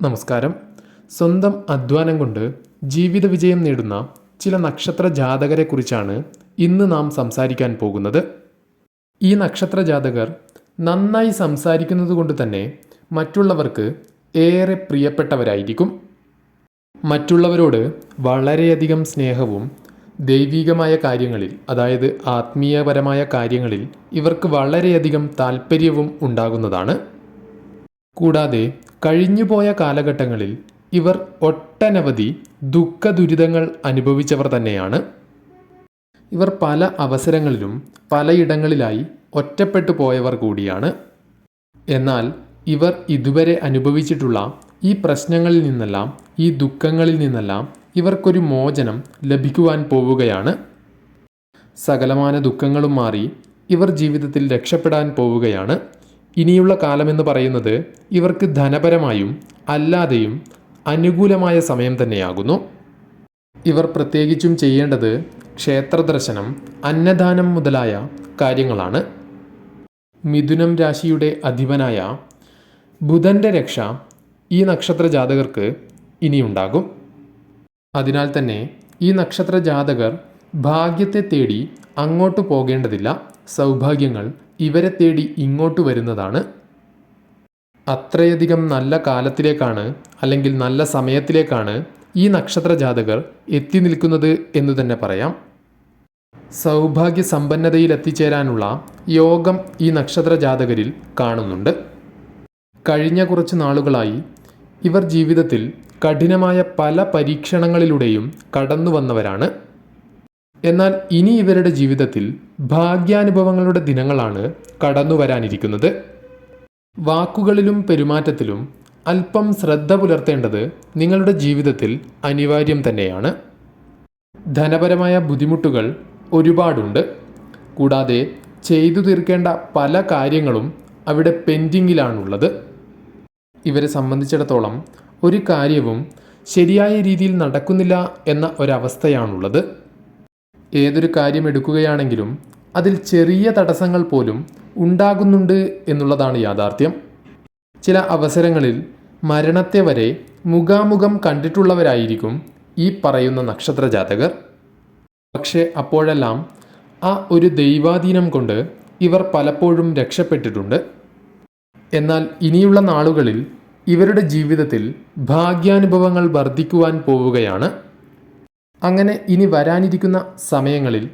നമസ്കാരം. സ്വന്തം അധ്വാനം കൊണ്ട് ജീവിത വിജയം നേടുന്ന ചില നക്ഷത്ര ജാതകരെക്കുറിച്ചാണ് ഇന്ന് നാം സംസാരിക്കാൻ പോകുന്നത്. ഈ നക്ഷത്ര ജാതകർ നന്നായി സംസാരിക്കുന്നത് കൊണ്ട് തന്നെ മറ്റുള്ളവർക്ക് ഏറെ പ്രിയപ്പെട്ടവരായിരിക്കും. മറ്റുള്ളവരോട് വളരെയധികം സ്നേഹവും ദൈവികമായ കാര്യങ്ങളിൽ അതായത് ആത്മീയപരമായ കാര്യങ്ങളിൽ ഇവർക്ക് വളരെയധികം താല്പര്യവും ഉണ്ടാകുന്നതാണ്. കൂടാതെ കഴിഞ്ഞുപോയ കാലഘട്ടങ്ങളിൽ ഇവർ ഒട്ടനവധി ദുഃഖ ദുരിതങ്ങൾ അനുഭവിച്ചവർ തന്നെയാണ്. ഇവർ പല അവസരങ്ങളിലും പലയിടങ്ങളിലായി ഒറ്റപ്പെട്ടു പോയവർ കൂടിയാണ്. എന്നാൽ ഇവർ ഇതുവരെ അനുഭവിച്ചിട്ടുള്ള ഈ പ്രശ്നങ്ങളിൽ നിന്നെല്ലാം ഈ ദുഃഖങ്ങളിൽ നിന്നെല്ലാം ഇവർക്കൊരു മോചനം ലഭിക്കുവാൻ പോവുകയാണ്. സകലമാന ദുഃഖങ്ങളും മാറി ഇവർ ജീവിതത്തിൽ രക്ഷപ്പെടാൻ പോവുകയാണ്. ഇനിയുള്ള കാലമെന്ന് പറയുന്നത് ഇവർക്ക് ധനപരമായും അല്ലാതെയും അനുകൂലമായ സമയം തന്നെയാകുന്നു. ഇവർ പ്രത്യേകിച്ചും ചെയ്യേണ്ടത് ക്ഷേത്രദർശനം അന്നദാനം മുതലായ കാര്യങ്ങളാണ്. മിഥുനം രാശിയുടെ അധിപനായ ബുധന്റെ രക്ഷ ഈ നക്ഷത്ര ജാതകർക്ക് ഇനിയുണ്ടാകും. അതിനാൽ തന്നെ ഈ നക്ഷത്ര ജാതകർ ഭാഗ്യത്തെ തേടി അങ്ങോട്ട് പോകേണ്ടതില്ല. സൗഭാഗ്യങ്ങൾ ഇവരെ തേടി ഇങ്ങോട്ട് വരുന്നതാണ്. അത്രയധികം നല്ല കാലത്തിലേക്കാണ് അല്ലെങ്കിൽ നല്ല സമയത്തിലേക്കാണ് ഈ നക്ഷത്ര ജാതകർ എത്തി നിൽക്കുന്നത് എന്ന് തന്നെ പറയാം. സൗഭാഗ്യ സമ്പന്നതയിൽ എത്തിച്ചേരാനുള്ള യോഗം ഈ നക്ഷത്ര ജാതകരിൽ കാണുന്നുണ്ട്. കഴിഞ്ഞ കുറച്ച് നാളുകളായി ഇവർ ജീവിതത്തിൽ കഠിനമായ പല പരീക്ഷണങ്ങളിലൂടെയും കടന്നു വന്നവരാണ് എന്നാൽ ഇനി ഇവരുടെ ജീവിതത്തിൽ ഭാഗ്യാനുഭവങ്ങളുടെ ദിനങ്ങളാണ് കടന്നു വരാനിരിക്കുന്നത്. വാക്കുകളിലും പെരുമാറ്റത്തിലും അല്പം ശ്രദ്ധ പുലർത്തേണ്ടത് നിങ്ങളുടെ ജീവിതത്തിൽ അനിവാര്യം തന്നെയാണ്. ധനപരമായ ബുദ്ധിമുട്ടുകൾ ഒരുപാടുണ്ട്. കൂടാതെ ചെയ്തു തീർക്കേണ്ട പല കാര്യങ്ങളും അവിടെ പെൻഡിങ്ങിലാണുള്ളത്. ഇവരെ സംബന്ധിച്ചിടത്തോളം ഒരു കാര്യവും ശരിയായ രീതിയിൽ നടക്കുന്നില്ല എന്ന ഒരവസ്ഥയാണുള്ളത്. ഏതൊരു കാര്യം എടുക്കുകയാണെങ്കിലും അതിൽ ചെറിയ തടസ്സങ്ങൾ പോലും ഉണ്ടാകുന്നുണ്ട് എന്നുള്ളതാണ് യാഥാർത്ഥ്യം. ചില അവസരങ്ങളിൽ മരണത്തെ വരെ മുഖാമുഖം കണ്ടിട്ടുള്ളവരായിരിക്കും ഈ പറയുന്ന നക്ഷത്ര ജാതകർ പക്ഷേ അപ്പോഴെല്ലാം ആ ഒരു ദൈവാധീനം കൊണ്ട് ഇവർ പലപ്പോഴും രക്ഷപ്പെട്ടിട്ടുണ്ട്. എന്നാൽ ഇനിയുള്ള നാളുകളിൽ ഇവരുടെ ജീവിതത്തിൽ ഭാഗ്യാനുഭവങ്ങൾ വർദ്ധിക്കുവാൻ പോവുകയാണ്. അങ്ങനെ ഇനി വരാനിരിക്കുന്ന സമയങ്ങളിൽ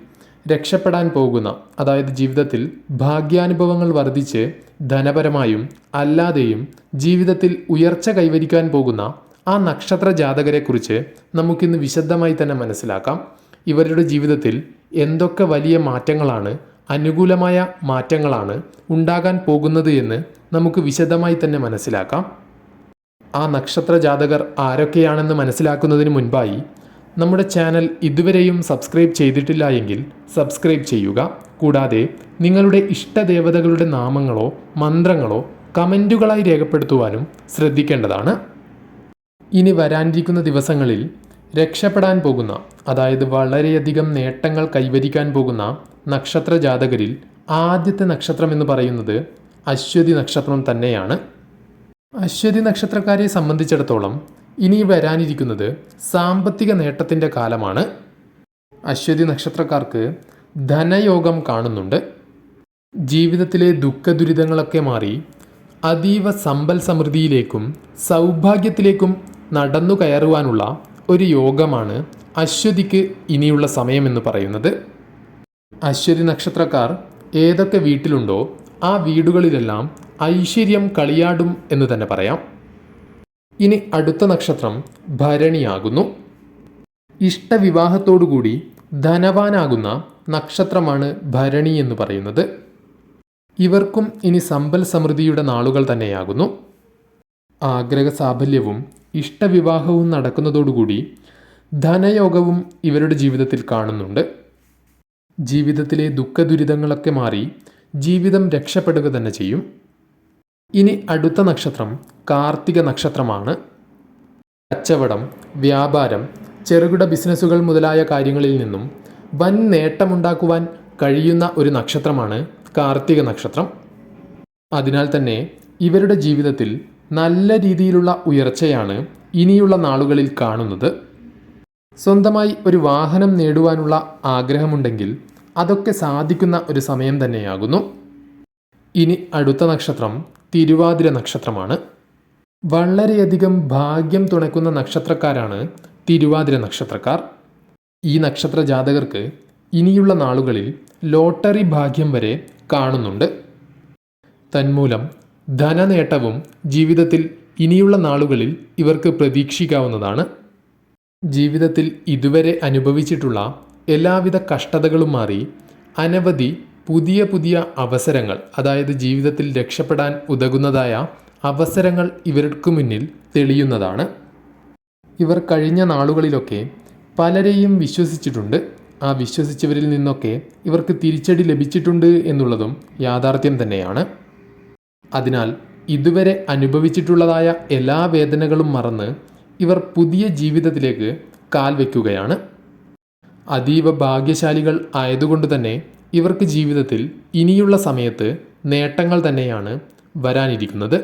രക്ഷപ്പെടാൻ പോകുന്ന അതായത് ജീവിതത്തിൽ ഭാഗ്യാനുഭവങ്ങൾ വർദ്ധിച്ച് ധനപരമായും അല്ലാതെയും ജീവിതത്തിൽ ഉയർച്ച കൈവരിക്കാൻ പോകുന്ന ആ നക്ഷത്ര ജാതകരെക്കുറിച്ച് നമുക്കിന്ന് വിശദമായി തന്നെ മനസ്സിലാക്കാം. ഇവരുടെ ജീവിതത്തിൽ എന്തൊക്കെ വലിയ മാറ്റങ്ങളാണ് അനുകൂലമായ മാറ്റങ്ങളാണ് ഉണ്ടാകാൻ പോകുന്നത് എന്ന് നമുക്ക് വിശദമായി തന്നെ മനസ്സിലാക്കാം. ആ നക്ഷത്ര ജാതകർ ആരൊക്കെയാണെന്ന് മനസ്സിലാക്കുന്നതിന് മുൻപായി നമ്മുടെ ചാനൽ ഇതുവരെയും സബ്സ്ക്രൈബ് ചെയ്തിട്ടില്ല എങ്കിൽ സബ്സ്ക്രൈബ് ചെയ്യുക. കൂടാതെ നിങ്ങളുടെ ഇഷ്ടദേവതകളുടെ നാമങ്ങളോ മന്ത്രങ്ങളോ കമന്റുകളായി രേഖപ്പെടുത്തുവാനും ശ്രദ്ധിക്കേണ്ടതാണ്. ഇനി വരാനിരിക്കുന്ന ദിവസങ്ങളിൽ രക്ഷപ്പെടാൻ പോകുന്ന അതായത് വളരെയധികം നേട്ടങ്ങൾ കൈവരിക്കാൻ പോകുന്ന നക്ഷത്ര ജാതകരിൽ ആദ്യത്തെ നക്ഷത്രം എന്ന് പറയുന്നത് അശ്വതി നക്ഷത്രം തന്നെയാണ്. അശ്വതി നക്ഷത്രക്കാരെ സംബന്ധിച്ചിടത്തോളം ഇനി വരാനിരിക്കുന്നത് സാമ്പത്തിക നേട്ടത്തിന്റെ കാലമാണ്. അശ്വതി നക്ഷത്രക്കാർക്ക് ധനയോഗം കാണുന്നുണ്ട്. ജീവിതത്തിലെ ദുഃഖ ദുരിതങ്ങളൊക്കെ മാറി അതീവ സമ്പൽ സമൃദ്ധിയിലേക്കും സൗഭാഗ്യത്തിലേക്കും നടന്നു കയറുവാനുള്ള ഒരു യോഗമാണ് അശ്വതിക്ക് ഇനിയുള്ള സമയമെന്ന് പറയുന്നത്. അശ്വതി നക്ഷത്രക്കാർ ഏതൊക്കെ വീട്ടിലുണ്ടോ ആ വീടുകളിലെല്ലാം ഐശ്വര്യം കളിയാടും എന്ന് തന്നെ പറയാം. ഇനി അടുത്ത നക്ഷത്രം ഭരണിയാകുന്നു. ഇഷ്ടവിവാഹത്തോടുകൂടി ധനവാനാകുന്ന നക്ഷത്രമാണ് ഭരണി എന്ന് പറയുന്നത്. ഇവർക്കും ഇനി സമ്പൽ സമൃദ്ധിയുടെ നാളുകൾ തന്നെയാകുന്നു. ആഗ്രഹ സാഫല്യവും ഇഷ്ടവിവാഹവും നടക്കുന്നതോടുകൂടി ധനയോഗവും ഇവരുടെ ജീവിതത്തിൽ കാണുന്നുണ്ട്. ജീവിതത്തിലെ ദുഃഖ ദുരിതങ്ങളൊക്കെ മാറി ജീവിതം രക്ഷപ്പെടുക തന്നെ ചെയ്യും. ഇനി അടുത്ത നക്ഷത്രം കാർത്തിക നക്ഷത്രമാണ്. കച്ചവടം വ്യാപാരം ചെറുകിട ബിസിനസ്സുകൾ മുതലായ കാര്യങ്ങളിൽ നിന്നും വൻ നേട്ടമുണ്ടാക്കുവാൻ കഴിയുന്ന ഒരു നക്ഷത്രമാണ് കാർത്തിക നക്ഷത്രം. അതിനാൽ തന്നെ ഇവരുടെ ജീവിതത്തിൽ നല്ല രീതിയിലുള്ള ഉയർച്ചയാണ് ഇനിയുള്ള നാളുകളിൽ കാണുന്നത്. സ്വന്തമായി ഒരു വാഹനം നേടുവാനുള്ള ആഗ്രഹമുണ്ടെങ്കിൽ അതൊക്കെ സാധിക്കുന്ന ഒരു സമയം തന്നെയാകുന്നു. ഇനി അടുത്ത നക്ഷത്രം തിരുവാതിര നക്ഷത്രമാണ്. വളരെയധികം ഭാഗ്യം തുണയ്ക്കുന്ന നക്ഷത്രക്കാരാണ് തിരുവാതിര നക്ഷത്രക്കാർ. ഈ നക്ഷത്ര ജാതകർക്ക് ഇനിയുള്ള നാളുകളിൽ ലോട്ടറി ഭാഗ്യം വരെ കാണുന്നുണ്ട്. തന്മൂലം ധനനേട്ടവും ജീവിതത്തിൽ ഇനിയുള്ള നാളുകളിൽ ഇവർക്ക് പ്രതീക്ഷിക്കാവുന്നതാണ്. ജീവിതത്തിൽ ഇതുവരെ അനുഭവിച്ചിട്ടുള്ള എല്ലാവിധ കഷ്ടതകളും മാറി അനവധി പുതിയ പുതിയ അവസരങ്ങൾ അതായത് ജീവിതത്തിൽ രക്ഷപ്പെടാൻ ഉതകുന്നതായ അവസരങ്ങൾ ഇവർക്ക് മുന്നിൽ തെളിയുന്നതാണ്. ഇവർ കഴിഞ്ഞ നാളുകളിലൊക്കെ പലരെയും വിശ്വസിച്ചിട്ടുണ്ട്. ആ വിശ്വസിച്ചവരിൽ നിന്നൊക്കെ ഇവർക്ക് തിരിച്ചടി ലഭിച്ചിട്ടുണ്ട് എന്നുള്ളതും യാഥാർത്ഥ്യം തന്നെയാണ്. അതിനാൽ ഇതുവരെ അനുഭവിച്ചിട്ടുള്ളതായ എല്ലാ വേദനകളും മറന്ന് ഇവർ പുതിയ ജീവിതത്തിലേക്ക് കാൽ വയ്ക്കുകയാണ്. അതീവ ഭാഗ്യശാലികൾ ആയതുകൊണ്ട് തന്നെ ഇവർക്ക് ജീവിതത്തിൽ ഇനിയുള്ള സമയത്ത് നേട്ടങ്ങൾ തന്നെയാണ് വരാനിരിക്കുന്നത്.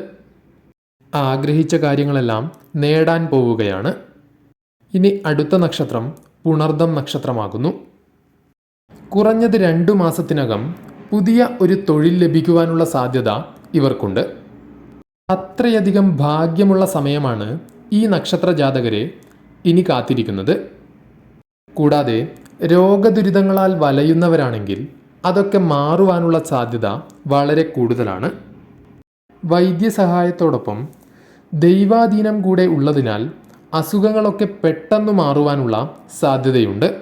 ആഗ്രഹിച്ച കാര്യങ്ങളെല്ലാം നേടാൻ പോവുകയാണ്. ഇനി അടുത്ത നക്ഷത്രം പുണർദം നക്ഷത്രമാകുന്നു. കുറഞ്ഞത് രണ്ടു മാസത്തിനകം പുതിയ ഒരു തൊഴിൽ ലഭിക്കുവാനുള്ള സാധ്യത ഇവർക്കുണ്ട്. അത്രയധികം ഭാഗ്യമുള്ള സമയമാണ് ഈ നക്ഷത്ര ജാതകരെ ഇനി കാത്തിരിക്കുന്നത്. കൂടാതെ രോഗദുരിതങ്ങളാൽ വലയുന്നവരാണെങ്കിൽ അതൊക്കെ മാറുവാനുള്ള സാധ്യത വളരെ കൂടുതലാണ്. വൈദ്യസഹായത്തോടൊപ്പം ദൈവാധീനം കൂടെ ഉള്ളതിനാൽ അസുഖങ്ങളൊക്കെ പെട്ടെന്ന് മാറുവാനുള്ള സാധ്യതയുണ്ട്.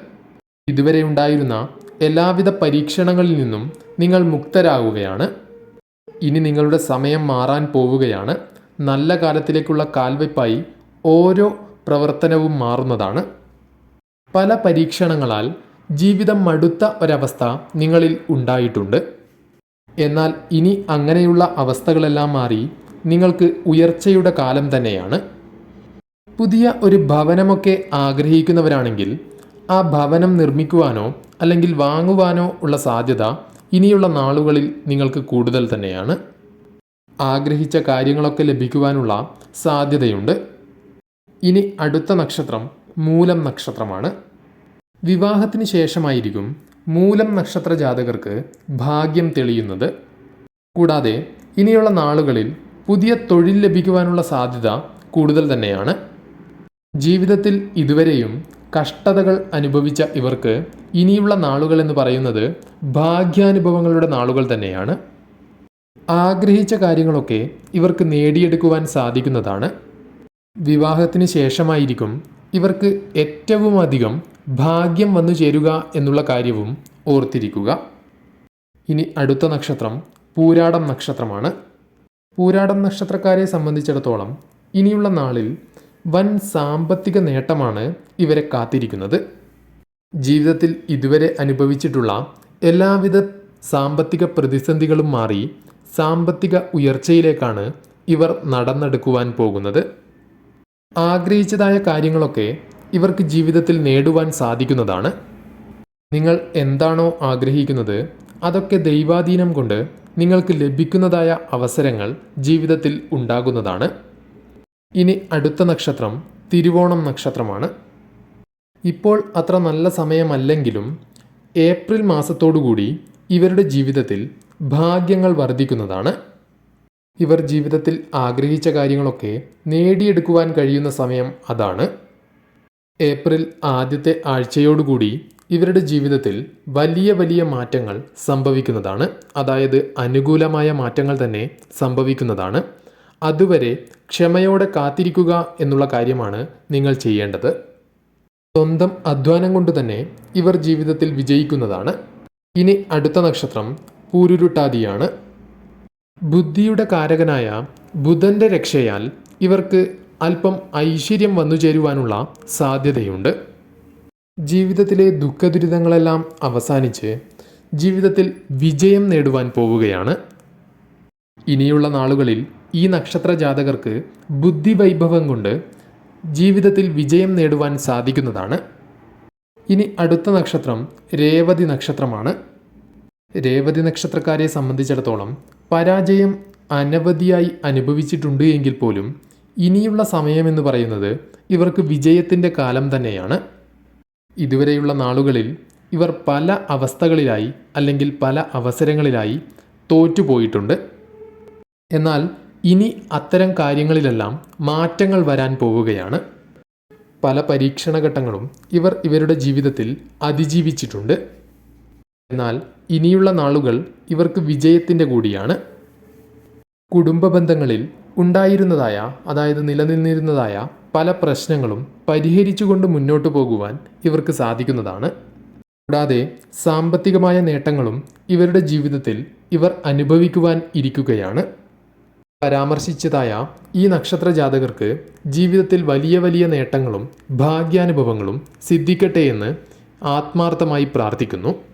ഇതുവരെ ഉണ്ടായിരുന്ന എല്ലാവിധ പരീക്ഷണങ്ങളിൽ നിന്നും നിങ്ങൾ മുക്തരാകുകയാണ്. ഇനി നിങ്ങളുടെ സമയം മാറാൻ പോവുകയാണ്. നല്ല കാലത്തിലേക്കുള്ള കാൽവയ്പായി ഓരോ പ്രവർത്തനവും മാറുന്നതാണ്. പല പരീക്ഷണങ്ങളാൽ ജീവിതം മടുത്ത ഒരവസ്ഥ നിങ്ങളിൽ ഉണ്ടായിട്ടുണ്ട്. എന്നാൽ ഇനി അങ്ങനെയുള്ള അവസ്ഥകളെല്ലാം മാറി നിങ്ങൾക്ക് ഉയർച്ചയുടെ കാലം തന്നെയാണ്. പുതിയ ഒരു ഭവനമൊക്കെ ആഗ്രഹിക്കുന്നവരാണെങ്കിൽ ആ ഭവനം നിർമ്മിക്കുവാനോ അല്ലെങ്കിൽ വാങ്ങുവാനോ ഉള്ള സാധ്യത ഇനിയുള്ള നാളുകളിൽ നിങ്ങൾക്ക് കൂടുതൽ തന്നെയാണ്. ആഗ്രഹിച്ച കാര്യങ്ങളൊക്കെ ലഭിക്കുവാനുള്ള സാധ്യതയുണ്ട്. ഇനി അടുത്ത നക്ഷത്രം മൂലം നക്ഷത്രമാണ്. വിവാഹത്തിന് ശേഷമായിരിക്കും മൂലം നക്ഷത്ര ജാതകർക്ക് ഭാഗ്യം തെളിയുന്നത്. കൂടാതെ ഇനിയുള്ള നാളുകളിൽ പുതിയ തൊഴിൽ ലഭിക്കുവാനുള്ള സാധ്യത കൂടുതൽ തന്നെയാണ്. ജീവിതത്തിൽ ഇതുവരെയും കഷ്ടതകൾ അനുഭവിച്ച ഇവർക്ക് ഇനിയുള്ള നാളുകൾ എന്ന് പറയുന്നത് ഭാഗ്യാനുഭവങ്ങളുടെ നാളുകൾ തന്നെയാണ്. ആഗ്രഹിച്ച കാര്യങ്ങളൊക്കെ ഇവർക്ക് നേടിയെടുക്കുവാൻ സാധിക്കുന്നതാണ്. വിവാഹത്തിന് ശേഷമായിരിക്കും ഇവർക്ക് ഏറ്റവും അധികം ഭാഗ്യം വന്നു ചേരുക എന്നുള്ള കാര്യവും ഓർത്തിരിക്കുക. ഇനി അടുത്ത നക്ഷത്രം പൂരാടം നക്ഷത്രമാണ്. പൂരാടം നക്ഷത്രക്കാരെ സംബന്ധിച്ചിടത്തോളം ഇനിയുള്ള നാളിൽ വൻ സാമ്പത്തിക നേട്ടമാണ് ഇവരെ കാത്തിരിക്കുന്നത്. ജീവിതത്തിൽ ഇതുവരെ അനുഭവിച്ചിട്ടുള്ള എല്ലാവിധ സാമ്പത്തിക പ്രതിസന്ധികളും മാറി സാമ്പത്തിക ഉയർച്ചയിലേക്കാണ് ഇവർ നടന്നെടുക്കുവാൻ പോകുന്നത്. ആഗ്രഹിച്ചതായ കാര്യങ്ങളൊക്കെ ഇവർക്ക് ജീവിതത്തിൽ നേടുവാൻ സാധിക്കുന്നതാണ്. നിങ്ങൾ എന്താണോ ആഗ്രഹിക്കുന്നത് അതൊക്കെ ദൈവാധീനം കൊണ്ട് നിങ്ങൾക്ക് ലഭിക്കുന്നതായ അവസരങ്ങൾ ജീവിതത്തിൽ ഉണ്ടാകുന്നതാണ്. ഇനി അടുത്ത നക്ഷത്രം തിരുവോണം നക്ഷത്രമാണ്. ഇപ്പോൾ അത്ര നല്ല സമയമല്ലെങ്കിലും ഏപ്രിൽ മാസത്തോടുകൂടി ഇവരുടെ ജീവിതത്തിൽ ഭാഗ്യങ്ങൾ വർദ്ധിക്കുന്നതാണ്. ഇവർ ജീവിതത്തിൽ ആഗ്രഹിച്ച കാര്യങ്ങളൊക്കെ നേടിയെടുക്കുവാൻ കഴിയുന്ന സമയം അതാണ്. ഏപ്രിൽ ആദ്യത്തെ ആഴ്ചയോടുകൂടി ഇവരുടെ ജീവിതത്തിൽ വലിയ വലിയ മാറ്റങ്ങൾ സംഭവിക്കുന്നതാണ്. അതായത് അനുകൂലമായ മാറ്റങ്ങൾ തന്നെ സംഭവിക്കുന്നതാണ്. അതുവരെ ക്ഷമയോടെ കാത്തിരിക്കുക എന്നുള്ള കാര്യമാണ് നിങ്ങൾ ചെയ്യേണ്ടത്. സ്വന്തം അധ്വാനം കൊണ്ട് തന്നെ ഇവർ ജീവിതത്തിൽ വിജയിക്കുന്നതാണ്. ഇനി അടുത്ത നക്ഷത്രം പൂരുരുട്ടാതിയാണ്. ബുദ്ധിയുടെ കാരകനായ ബുധന്റെ രക്ഷയാൽ ഇവർക്ക് അല്പം ഐശ്വര്യം വന്നു ചേരുവാനുള്ള സാധ്യതയുണ്ട്. ജീവിതത്തിലെ ദുഃഖദുരിതങ്ങളെല്ലാം അവസാനിച്ച് ജീവിതത്തിൽ വിജയം നേടുവാൻ പോവുകയാണ്. ഇനിയുള്ള നാളുകളിൽ ഈ നക്ഷത്ര ജാതകർക്ക് ബുദ്ധിവൈഭവം കൊണ്ട് ജീവിതത്തിൽ വിജയം നേടുവാൻ സാധിക്കുന്നതാണ്. ഇനി അടുത്ത നക്ഷത്രം രേവതി നക്ഷത്രമാണ്. രേവതി നക്ഷത്രക്കാരെ സംബന്ധിച്ചിടത്തോളം പരാജയം അനവധിയായി അനുഭവിച്ചിട്ടുണ്ട് എങ്കിൽ പോലും ഇനിയുള്ള സമയമെന്ന് പറയുന്നത് ഇവർക്ക് വിജയത്തിന്റെ കാലം തന്നെയാണ്. ഇതുവരെയുള്ള നാളുകളിൽ ഇവർ പല അവസ്ഥകളിലായി അല്ലെങ്കിൽ പല അവസരങ്ങളിലായി തോറ്റുപോയിട്ടുണ്ട്. എന്നാൽ ഇനി അത്തരം കാര്യങ്ങളിലെല്ലാം മാറ്റങ്ങൾ വരാൻ പോവുകയാണ്. പല പരീക്ഷണഘട്ടങ്ങളും ഇവർ ഇവരുടെ ജീവിതത്തിൽ അതിജീവിച്ചിട്ടുണ്ട്. എന്നാൽ ഇനിയുള്ള നാളുകൾ ഇവർക്ക് വിജയത്തിന്റെ കൂടിയാണ്. കുടുംബ ബന്ധങ്ങളിൽ ഉണ്ടായിരുന്നതായ അതായത് നിലനിന്നിരുന്നതായ പല പ്രശ്നങ്ങളും പരിഹരിച്ചുകൊണ്ട് മുന്നോട്ടു പോകുവാൻ ഇവർക്ക് സാധിക്കുന്നതാണ്. കൂടാതെ സാമ്പത്തികമായ നേട്ടങ്ങളും ഇവരുടെ ജീവിതത്തിൽ ഇവർ അനുഭവിക്കുവാൻ ഇരിക്കുകയാണ്. പരാമർശിച്ചതായ ഈ നക്ഷത്ര ജാതകർക്ക് ജീവിതത്തിൽ വലിയ വലിയ നേട്ടങ്ങളും ഭാഗ്യാനുഭവങ്ങളും സിദ്ധിക്കട്ടെ എന്ന് ആത്മാർത്ഥമായി പ്രാർത്ഥിക്കുന്നു.